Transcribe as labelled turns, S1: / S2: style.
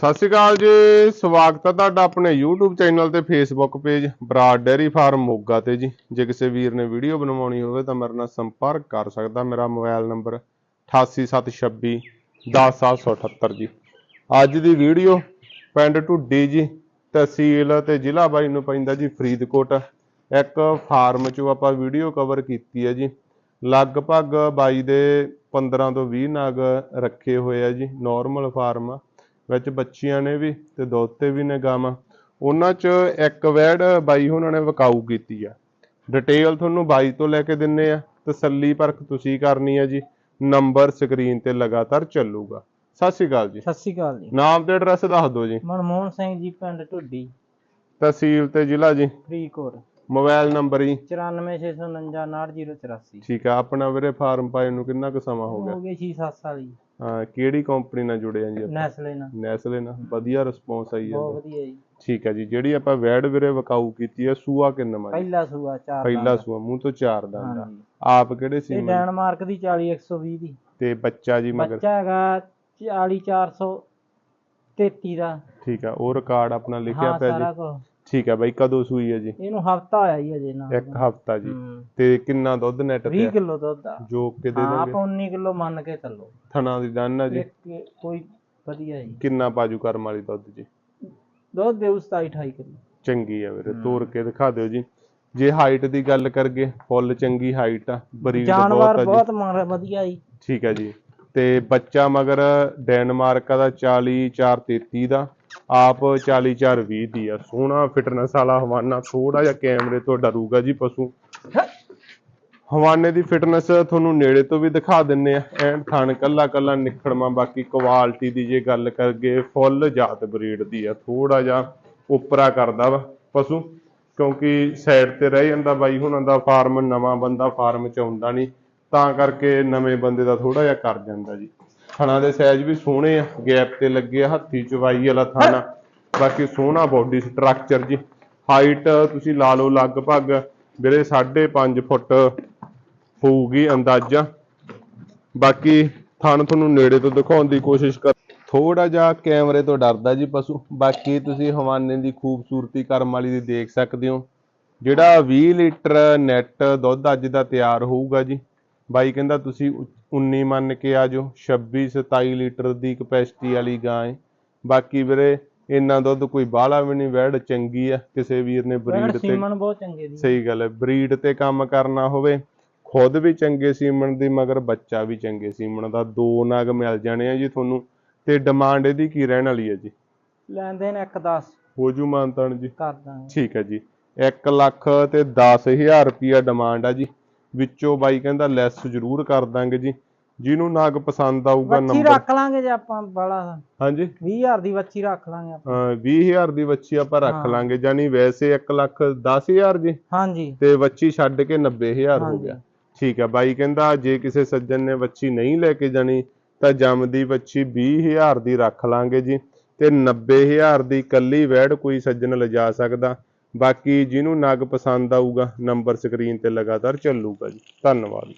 S1: ਸਤਿ ਸ਼੍ਰੀ ਅਕਾਲ ਜੀ, ਸਵਾਗਤ ਹੈ ਤੁਹਾਡਾ ਆਪਣੇ YouTube ਚੈਨਲ ਤੇ Facebook page Brar dairy farm Moga ਤੇ ਜੀ। ਜੇ ਕਿਸੇ ਵੀਰ ਨੇ ਵੀਡੀਓ ਬਣਵਾਉਣੀ ਹੋਵੇ ਤਾਂ ਮੇਰੇ ਨਾਲ ਸੰਪਰਕ ਕਰ ਸਕਦਾ, ਮੇਰਾ ਮੋਬਾਈਲ ਨੰਬਰ 88726 10778 ਜੀ। ਅੱਜ ਦੀ ਵੀਡੀਓ ਪਿੰਡ ਢੁੱਡੀ ਜੀ, ਤਹਿਸੀਲ ਤੇ ਜ਼ਿਲ੍ਹਾ ਬਾਈ ਨੂੰ ਪੈਂਦਾ ਜੀ ਫਰੀਦਕੋਟ। ਇੱਕ ਫਾਰਮ 'ਚੋਂ ਆਪਾਂ ਵੀਡੀਓ ਕਵਰ ਕੀਤੀ ਹੈ ਜੀ। ਲਗਭਗ ਬਾਈ ਦੇ 15 ਤੋਂ 20 ਨਾਗ ਰੱਖੇ ਹੋਏ ਆ ਜੀ ਨਾਰਮਲ ਫਾਰਮ। ਆ ਵਿੱਚ ਬੱਚੀਆਂ ਨੇ ਵੀ ਤੇ ਦੋਤੇ ਵੀ ਨੇ ਗਾਵਾਂ। ਉਹਨਾਂ 'ਚ ਇੱਕ ਵੈੜ ਬਾਈ ਉਹਨਾਂ ਨੇ ਵਿਕਾਊ ਕੀਤੀ ਆ। ਡਿਟੇਲ ਤੁਹਾਨੂੰ ਬਾਈ ਤੋਂ ਲੈ ਕੇ ਦਿੰਨੇ ਆ। ਤਸੱਲੀ ਪਰਖ ਤੁਸੀਂ ਕਰਨੀ ਆ ਜੀ। ਨੰਬਰ ਸਕਰੀਨ ਤੇ ਲਗਾਤਾਰ ਚੱਲੂਗਾ। ਸਤਿ ਸ਼੍ਰੀ ਅਕਾਲ ਜੀ।
S2: ਸਤਿ ਸ਼੍ਰੀ ਅਕਾਲ ਜੀ।
S1: ਨਾਮ ਤੇ ਐਡਰੈਸ ਦੱਸ ਦਿਓ ਜੀ।
S2: ਮਨਮੋਹਨ ਸਿੰਘ ਜੀ ਪਿੰਡ ਢੁੱਡੀ।
S1: ਤਹਿਸੀਲ ਤੇ ਜ਼ਿਲ੍ਹਾ ਜੀ।
S2: ਫਰੀਦਕੋਟ।
S1: ਮੋਬਾਈਲ ਨੰਬਰ ਜੀ।
S2: 9469499084
S1: ਠੀਕ ਆ। ਆਪਣਾ ਵੀਰੇ ਫਾਰਮ ਪਾਏ ਨੂੰ ਕਿੰਨਾ ਕੁ ਸਮਾਂ ਹੋ ਗਿਆ?
S2: ਹੋ ਗਏ 6-7 ਸਾਲ ਜੀ।
S1: ਹਾਂ ਕਿਹੜੀ ਕੰਪਨੀ ਨਾਲ ਜੁੜੇ ਆ ਜੀ ਆਪਾਂ?
S2: ਨੈਸਲੇ ਨਾਲ।
S1: ਨੈਸਲੇ ਨਾਲ। ਵਧੀਆ ਰਿਸਪੌਂਸ ਆਈ
S2: ਬਹੁਤ
S1: ਜਾਂਦਾ
S2: ਵਧੀਆ ਜੀ।
S1: ਠੀਕ ਹੈ ਜੀ। ਜਿਹੜੀ ਆਪਾਂ ਵੈੜ ਵੀਰੇ ਵਿਕਾਊ ਕੀਤੀ ਆ ਸੂਆ ਕਿੰਨਾ ਮਾਰੀ
S2: ਪਹਿਲਾ ਸੂਆ ਚਾਰ
S1: ਪਹਿਲਾ ਸੂਆ ਮੂੰਹ ਤੋਂ ਚਾਰ ਆ
S2: ਹਾਂਜੀ।
S1: ਆਪ ਕਿਹੜੇ ਸੀ
S2: ਇਹ ਡੈਨਮਾਰਕ ਦੀ 40120 ਦੀ।
S1: ਤੇ ਬੱਚਾ ਜੀ ਮਗਰ?
S2: ਬੱਚਾ ਹੈਗਾ 40433 ਦਾ।
S1: ਠੀਕ ਆ ਉਹ ਰਿਕਾਰਡ ਆਪਣਾ ਲਿਖਿਆ
S2: ਹਾਂ
S1: ਪਿਆ
S2: ਸਾਰਾ
S1: ਜੀ
S2: ਕੁਝ
S1: ਠੀਕ ਹੈ ਬਾਈ ਕਦੋਂ ਸੂਈ ਹੈ ਜੀ?
S2: ਇਹਨੂੰ ਹਫਤਾ ਹੋਇਆ ਜੀ ਅਜੇ ਨਾ
S1: ਇੱਕ ਹਫਤਾ ਜੀ। ਤੇ ਕਿੰਨਾ ਦੁੱਧ ਨੈਟ
S2: 20
S1: ਤੇ ਆ?
S2: ਕਿਲੋ ਦੁੱਧ ਆ।
S1: ਜੋ ਕਿ ਦੇ
S2: ਹਾਂ
S1: ਦੋਗੇ?
S2: ਆਪਾਂ 19 ਕਿਲੋ ਮੰਨ ਕੇ ਚੱਲੋ।
S1: ਥਣਾ ਦੀ ਡਨ ਆ ਜੀ।
S2: ਇੱਕ ਕੋਈ ਵਧੀਆ ਜੀ।
S1: ਕਿੰਨਾ ਬਾਜੂ ਕਰਮ ਵਾਲੀ ਦੁੱਧ ਜੀ?
S2: ਦੁੱਧ ਦੇਉ 27 28 ਕਿਲੋ।
S1: ਚੰਗੀ ਆ ਵੀਰੇ ਤੋੜ ਕੇ ਦਿਖਾ ਦਿਓ ਜੀ। ਜੇ ਹਾਈਟ ਦੀ ਗੱਲ ਕਰਗੇ ਫੁੱਲ ਚੰਗੀ ਹਾਈਟ ਆ ਬਰੀਡ ਬਹੁਤ
S2: ਜਾਨਵਰ
S1: ਆ ਜੀ।
S2: ਬਹੁਤ ਮਾਰ ਵਧੀਆ ਜੀ।
S1: ਠੀਕ ਹੈ ਜੀ। ਤੇ ਬੱਚਾ ਮਗਰ ਡੈਨਮਾਰਕ ਦਾ 40433 ਦਾ। ਆਪ 40420 ਦੀ ਆ, ਸੋਹਣਾ ਫਿਟਨੈਸ ਵਾਲਾ ਹਵਾਨਾ ਥੋੜਾ ਜਿਹਾ ਕੈਮਰੇ ਤੋਂ ਡਰੂਗਾ ਜੀ ਪਸ਼ੂ। ਹਵਾਨੇ ਦੀ ਫਿਟਨੈਸ ਤੁਹਾਨੂੰ ਨੇੜੇ ਤੋਂ ਵੀ ਦਿਖਾ ਦਿੰਨੇ ਆ, ਐਨ ਥਣ ਕੱਲਾ ਕੱਲਾ ਨਿਖੜਮਾ ਬਾਕੀ ਕੁਆਲਿਟੀ ਦੀ ਜੇ ਗੱਲ ਕਰਗੇ ਫੁੱਲ ਜਾਤ ਬਰੀਡ ਦੀ ਆ ਥੋੜਾ ਜਿਹਾ ਉਪਰਾ ਕਰਦਾ ਵਾ ਪਸ਼ੂ, ਕਿਉਂਕਿ ਸਾਈਡ ਤੇ ਰਹਿ ਜਾਂਦਾ ਬਾਈ, ਹੁਣਾਂ ਦਾ ਫਾਰਮ ਨਵਾਂ ਬੰਦਾ ਫਾਰਮ ਚ ਆਉਂਦਾ ਨਹੀਂ, ਤਾਂ ਕਰਕੇ ਨਵੇਂ ਬੰਦੇ ਦਾ ਥੋੜਾ ਜਿਹਾ ਕਰ ਜਾਂਦਾ ਜੀ। ਥਣਾ ਦੇ ਸਾਈਜ਼ ਵੀ ਸੋਹਣੇ ਆ, ਗੈਪ ਤੇ ਲੱਗੇ ਆ, ਹੱਥੀ ਚਵਾਈ ਵਾਲਾ ਥਾਣਾ। ਬਾਕੀ ਸੋਹਣਾ ਬੋਡੀ ਸਟਰਕਚਰ ਜੀ। ਹਾਈਟ ਤੁਸੀਂ ਲਾ ਲਓ ਲਗਭਗ ਵੀਰੇ 5.5 ਫੁੱਟ ਹੋਊਗੀ ਅੰਦਾਜ਼ਾ। ਬਾਕੀ ਥਣ ਤੁਹਾਨੂੰ ਨੇੜੇ ਤੋਂ ਦਿਖਾਉਣ ਦੀ ਕੋਸ਼ਿਸ਼ ਕਰ ਥੋੜਾ ਜਿਹਾ ਕੈਮਰੇ ਤੋਂ ਡਰਦਾ ਜੀ ਪਸ਼ੂ। ਬਾਕੀ ਤੁਸੀਂ ਹਵਾਨੇ ਦੀ ਖੂਬਸੂਰਤੀ ਕਰਮ ਵਾਲੀ ਦੀ ਦੇਖ ਸਕਦੇ ਹੋ। ਜਿਹੜਾ 20 ਲੀਟਰ ਨੈਟ ਦੁੱਧ ਅੱਜ ਦਾ ਤਿਆਰ ਹੋਊਗਾ ਜੀ। ਬਾਈ ਕਹਿੰਦਾ ਤੁਸੀਂ 19 ਮੰਨ ਕੇ ਆ ਜਾਓ 26 27 ਲੀਟਰ ਦੀ ਕਪੈਸਿਟੀ ਵਾਲੀ ਗਾਂ ਹੈ ਬਾਕੀ ਵੀਰੇ ਇੰਨਾ ਦੁੱਧ ਕੋਈ ਬਾਹਲਾ ਵੀ ਨਹੀਂ ਵੈੜ ਚੰਗੀ ਆ ਕਿਸੇ ਵੀਰ ਨੇ ਬਰੀਡ ਤੇ
S2: ਸੀਮਨ ਬਹੁਤ ਚੰਗੇ ਦੀ
S1: ਸਹੀ ਗੱਲ ਹੈ ਬਰੀਡ ਤੇ ਕੰਮ ਕਰਨਾ ਹੋਵੇ ਖੁਦ ਵੀ ਚੰਗੇ ਸੀਮਨ ਦੀ ਮਗਰ ਬੱਚਾ ਵੀ ਚੰਗੇ ਸੀਮਨ ਦਾ ਦੋ ਨਗ ਮਿਲ ਜਾਣੇ ਆ ਜੀ ਤੁਹਾਨੂੰ ਤੇ ਡਿਮਾਂਡ ਇਹਦੀ ਕੀ ਰਹਿਣ ਵਾਲੀ ਹੈ ਜੀ?
S2: ਲੈਂਦੇ ਨੇ 1 10
S1: ਹੋ ਜੂ ਮਾਨਤਨ ਜੀ।
S2: ਕਰ ਦਾਂਗੇ।
S1: ਠੀਕ ਹੈ ਜੀ। 1 ਲੱਖ ਤੇ 10000 ਰੁਪਿਆ ਡਿਮਾਂਡ ਆ ਜੀ। ਵਿੱਚੋਂ ਬਾਈ ਕਹਿੰਦਾ ਲੈਸ ਜ਼ਰੂਰ ਕਰ ਦਾਂਗੇ ਜੀ। ਜਿਹਨੂੰ ਨਗ ਪਸੰਦ ਆਊਗਾ
S2: ਵੱਛੀ
S1: ਨੰਬਰ
S2: ਰੱਖ ਲਾਂਗੇ ਜੇ ਆਪਾਂ ਬੜਾ
S1: ਹਾਂਜੀ।
S2: 20000 ਦੀ ਵੱਛੀ ਰੱਖ ਲਾਂਗੇ ਆਪਾਂ।
S1: ਅਹ 20000 ਦੀ ਵੱਛੀ ਆਪਾਂ ਰੱਖ
S2: ਹਾਂ।
S1: ਲਾਂਗੇ। ਜਾਨੀ ਵੈਸੇ 1 ਲੱਖ 10000 ਜੀ।
S2: ਹਾਂਜੀ।
S1: ਤੇ ਵੱਛੀ ਛੱਡ ਕੇ 90000 ਹੋ
S2: ਹਾਂਜੀ।
S1: ਗਿਆ ਠੀਕ ਹੈ ਬਾਈ ਕਹਿੰਦਾ ਜੇ ਕਿਸੇ ਸੱਜਣ ਨੇ ਵੱਛੀ ਨਹੀਂ ਲੈ ਕੇ ਜਾਣੀ ਤਾਂ ਜੰਮਦੀ ਵੱਛੀ 20000 ਦੀ ਰੱਖ ਲਾਂਗੇ ਜੀ। ਤੇ 90000 ਦੀ ਕੱਲੀ ਵੈੜ ਕੋਈ ਸੱਜਣ ਲਿਜਾ ਸਕਦਾ। ਬਾਕੀ ਜਿਹਨੂੰ ਨਗ ਪਸੰਦ ਆਊਗਾ ਨੰਬਰ ਸਕਰੀਨ ਤੇ ਲਗਾਤਾਰ ਚੱਲੂਗਾ ਜੀ। ਧੰਨਵਾਦ।